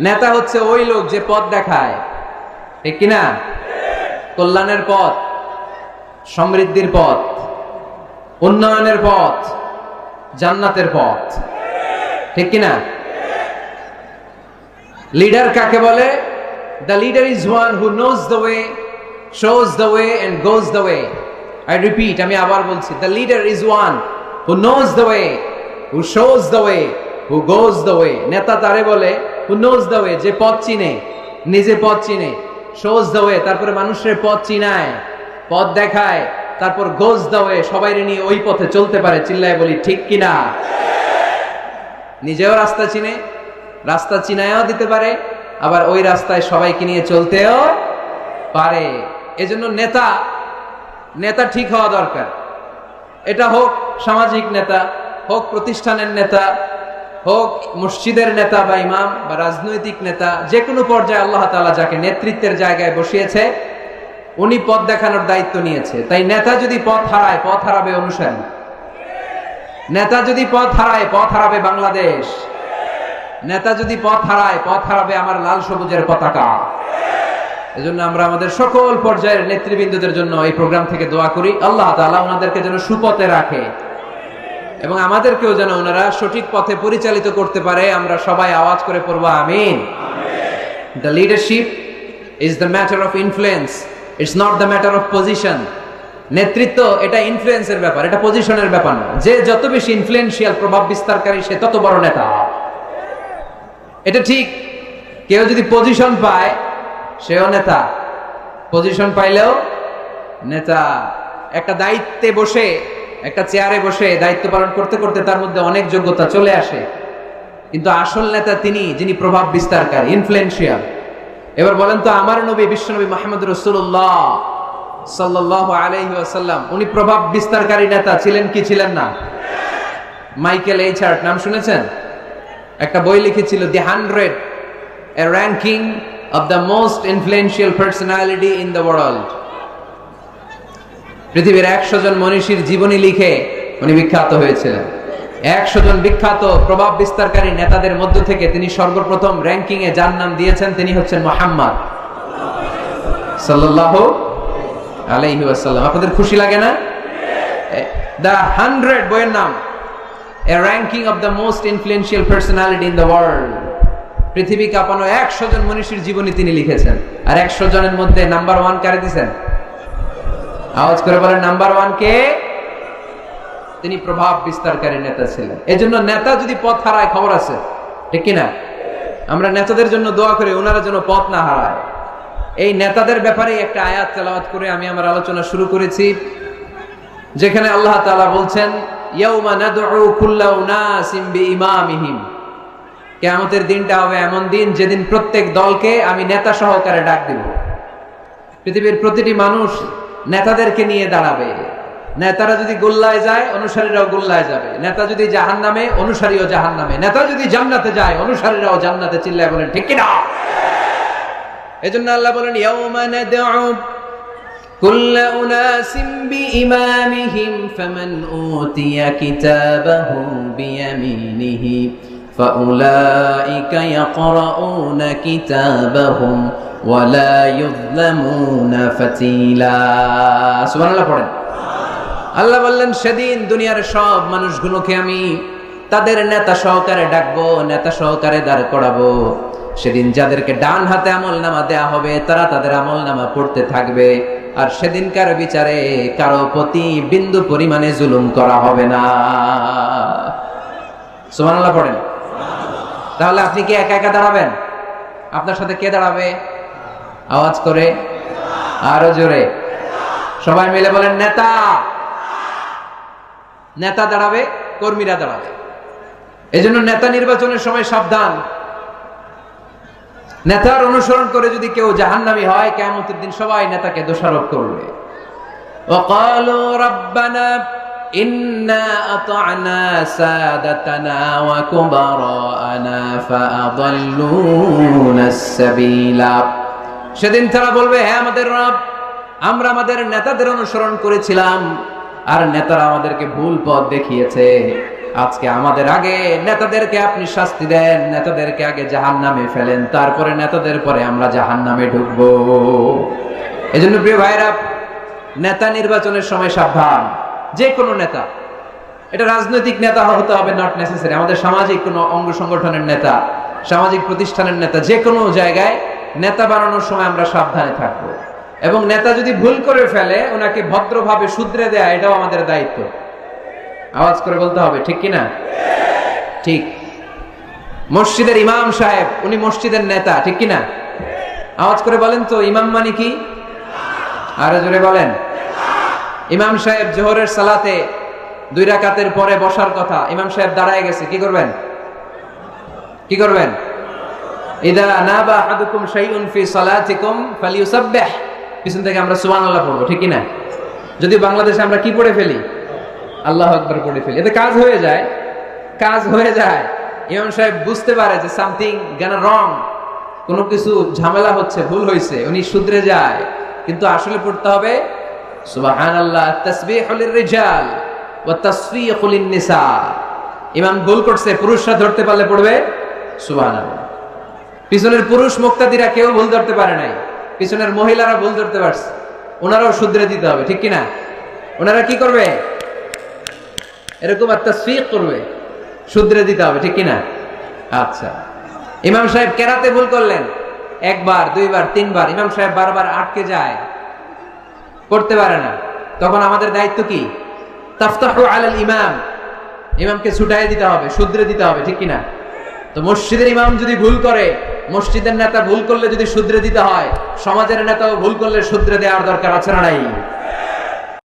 নেতা হচ্ছে ওই লোক যে পথ দেখায়। ঠিক কিনা? কল্যাণের পথ, সমৃদ্ধির পথ, উন্নয়নের পথ, জান্নাতের পথ। ঠিক কিনা? লিডার কাকে বলে? The leader is one who knows the way shows the way and goes the way I repeat আমি আবার বলছি the leader is one who knows the way who shows the way who goes the way নেতা তারে বলে? হু knows the way যে পথ চিনে, নিজে পথ চিনে। শোজ দ্য ওয়ে তারপরে মানুষের পথ চিনায়, পথ দেখায়, তারপর গোজ দ্য ওয়ে সবাই নিয়ে ওই পথে চলতে পারে। চিল্লায় বলি, ঠিক কিনা নিজেও রাস্তা চিনে, রাস্তা চিনায়ও দিতে পারে, আবার ওই রাস্তায় সবাইকে নিয়ে চলতেও পারে। এজন্য নেতা নেতা ঠিক হওয়া দরকার। এটা হোক সামাজিক নেতা, হোক প্রতিষ্ঠানের নেতা হোক মসজিদের নেতা বা ইমাম বা রাজনৈতিক নেতা যে কোনো পর্যায়ে আল্লাহ তাআলা যাকে নেতৃত্বের জায়গায় বসিয়েছে, উনি পথ দেখানোর দায়িত্ব নিয়েছে। তাই নেতা যদি পথ হারায়, পথ হারাবে অনুসারী নেতা যদি পথ হারায়, পথ হারাবে বাংলাদেশ। নেতা যদি পথ হারায়, পথ হারাবে আমার লাল সবুজের পতাকা। এজন্য আমরা আমাদের সকল পর্যায়ের নেতৃবৃন্দদের জন্য এই প্রোগ্রাম থেকে দোয়া করি। আল্লাহ তাআলা ওনাদেরকে যেন সুপথে রাখে। এবং আমাদেরকেও যেন ওনারা সঠিক পথে পরিচালিত করতে পারে, আমরা সবাই আওয়াজ করে পড়ব, আমিন। The leadership is the matter of influence it's not the matter of position নেতৃত্ব, এটা ইনফ্লুয়েন্সের ব্যাপার, এটা পজিশনের ব্যাপার না। যে যত বেশি ইনফ্লুয়েন্সিয়াল প্রভাব বিস্তারকারী, সে তত বড় নেতা। এটা ঠিক। কেউ যদি পজিশন পায়, সেও নেতা। পজিশন পাইলেও নেতা। একটা দায়িত্বে বসে একটা চেয়ারে বসে দায়িত্ব পালন করতে করতে তার মধ্যে অনেক যোগ্যতা চলে আসে। কিন্তু আসল নেতা তিনি, যিনি প্রভাব বিস্তারকারী ইনফ্লুয়েন্সিয়াল এবার বলেন তো, আমার নবী বিশ্বনবী মাহমুদ রসুল্লাহ সাল্লাহ আলহি আসাল্লাম উনি প্রভাব বিস্তারকারী নেতা, ছিলেন কি ছিলেন না? মাইকেল এইচার্ট, নাম শুনেছেন? একটা বই লিখেছিল, the hundred, a ranking of the most influential personality in the world. পৃথিবীর একশো জন মনীষীর জীবনী লিখে উনি বিখ্যাত হয়েছিলেন। একশো জন বিখ্যাত প্রভাব বিস্তারকারী নেতাদের মধ্য থেকে তিনি সর্বপ্রথম র্যাঙ্কিং এ যার নাম দিয়েছেন তিনি হচ্ছেন মোহাম্মদ সাল্লাহ আলাইহি ওয়াসাল্লাম। আপনাদের খুশি লাগে না? দ্য হান্ড্রেড বইয়ের নাম, a ranking of the most influential personality in the world পৃথিবী কাঁপানো একশো জন মনীষীর জীবনী তিনি লিখেছেন। আর একশো জনের মধ্যে নাম্বার ওয়ান কারে দিছেন? আওয়াজ করে বলেন নাম্বার ওয়ান কে? তিনি প্রভাব বিস্তারকারী নেতা ছিলেন। এজন্য নেতা যদি পথ হারায়, খবর আছে? ঠিক কিনা? আমরা নেতাদের জন্য দোয়া করি ওনারা যেন পথ না হারায়। এই নেতাদের ব্যাপারে একটা আয়াত তেলাওয়াত করে আমি আমার আলোচনা শুরু করেছি, যেখানে আল্লাহ তালা বলছেন কিয়ামতের দিনটা হবে এমন দিন যেদিন প্রত্যেক দলকে আমি নেতা সহকারে ডাক দিব। পৃথিবীর প্রতিটি মানুষ নেতাদেরকে নিয়ে দাঁড়াবে নেতারা যদি গোল্লায় যায় অনুসারীরাও গোল্লায় যাবে নেতা যদি জাহান নামে অনুসারীও জাহান নামে নেতা যদি জান্নাতে যায় অনুসারীরাও জান্নাতে চিল্লায় বলেন ঠিক কিনা এজন্য আল্লাহ বলেন ইয়াউমা নাদউ كل أناس بإمامهم فمن أوتي كتابه بيمينه فأولئك يقرؤون كتابهم ولا يظلمون فتيلا سبحان الله পড়েন আল্লাহ বললেন সেদিন দুনিয়ার সব মানুষগুলোকে আমি তাদের নেতা সহকারে ডাকবো নেতা সহকারে দাঁড় করাবো সেদিন যাদেরকে ডান হাতে আমল নামা দেয়া হবে তারা তাদের আমল নামা পড়তে থাকবে আর সেদিনকার বিচারে কারো প্রতি বিন্দু পরিমাণে জুলুম করা হবে না সুবহানাল্লাহ পড়েন তাহলে আপনি কি একা একা দাঁড়াবেন আপনার সাথে কে দাঁড়াবে আওয়াজ করে আরো জোরে সবাই মিলে বলেন নেতা নেতা দাঁড়াবে কর্মীরা দাঁড়াবে এজন্য নেতা নির্বাচনের সময় সাবধান নেতার অনুসরণ করে যদি কেউ জাহান্নামী হয় কেমতের দিন সবাই নেতাকে দোষারোপ করবে وقالوا ربنا إنا أطعنا سادتنا وكبراءنا فأضلونا السبيل সেদিন তারা বলবে হ্যাঁ আমাদের রব, আমরা আমাদের নেতাদের অনুসরণ করেছিলাম, আর নেতারা আমাদেরকে ভুল পথ দেখিয়েছে। আজকে আমাদের আগে নেতাদেরকে আপনি শাস্তি দেন, নেতাদেরকে আগে জাহান নামে ফেলেন, তারপরে নেতাদের পরে আমরা জাহান নামে ঢুকবো। এজন্য প্রিয় ভাইরা নেতা নির্বাচনের সময় সাবধান। যে কোনো নেতা এটা রাজনৈতিক নেতা হতে হবে নট নেসেসারি আমাদের সামাজিক কোনো অঙ্গ সংগঠনের নেতা, সামাজিক প্রতিষ্ঠানের নেতা, যে কোনো জায়গায় নেতা বানানোর সময় আমরা সাবধানে থাকব। এবং নেতা যদি ভুল করে ফেলে, ওনাকে ভদ্রভাবে শুধরে দেয়া, এটাও আমাদের দায়িত্ব। আওয়াজ করে বলতে হবে, ঠিক কি না ঠিক। মসজিদের ইমাম সাহেব, উনি মসজিদের নেতা, ঠিক কি না আওয়াজ করে বলেন তো, ইমাম মানে কি? আরও জোরে বলেন। ইমাম সাহেব জোহরের সালাতে দুই রাকাতের পরে বসার কথা। ইমাম সাহেব দাঁড়ায় গেছে, কি করবেন? কি করবেন? ইদা নাবা আহাদুকুম শাইউন ফি সালাতিকুম ফালিউসাব্বিহ। পিছন থেকে আমরা সুবহানাল্লাহ পড়ব, ঠিক কি না যদি বাংলাদেশে আমরা কি পড়ে ফেলি? আল্লাহ আকবার পড়ে ফেলি। এতে কাজ হয়ে যায়, কাজ হয়ে যায়। ইমাম সাহেব বুঝতে পারে যে সামথিং গান রং কোনো কিছু ঝামেলা হচ্ছে, ভুল হয়েছে উনি শুধরে যায়। কিন্তু আসলে পড়তে হবে, সুবহানাল্লাহ তাসবিহুল রিজাল। নিসা ইমাম ভুল করছে, পুরুষরা ধরতে পারলে পড়বে? সুবহানাল্লাহ। পিছনের পুরুষ মুক্তাদিরা কেউ ভুল ধরতে পারে নাই। পিছনের মহিলারা ভুল ধরতে পারছে। ওনারাও শুধরে দিতে হবে, ঠিক কিনা? ওনারা কি করবে? এরকম একটা সুইক করবে। শুধরে দিতে হবে, ঠিক কিনা? আচ্ছা। ইমাম সাহেব কেরাতে ভুল করলেন। একবার, দুইবার, তিনবার। ইমাম সাহেব বারবার আটকে যায়। করতে পারে না। তখন আমাদের দায়িত্ব কি? তাফতাহু আলাল ইমাম। ইমামকে ছুটাই দিতে হবে, শুধরে দিতে হবে, ঠিক কিনা? তো মসজিদের ইমাম যদি ভুল করে, মসজিদের নেতা ভুল করলে যদি শুধরে দিতে হয়, সমাজের নেতাও ভুল করলে শুধরে দেওয়ার দরকার আছে না নাই?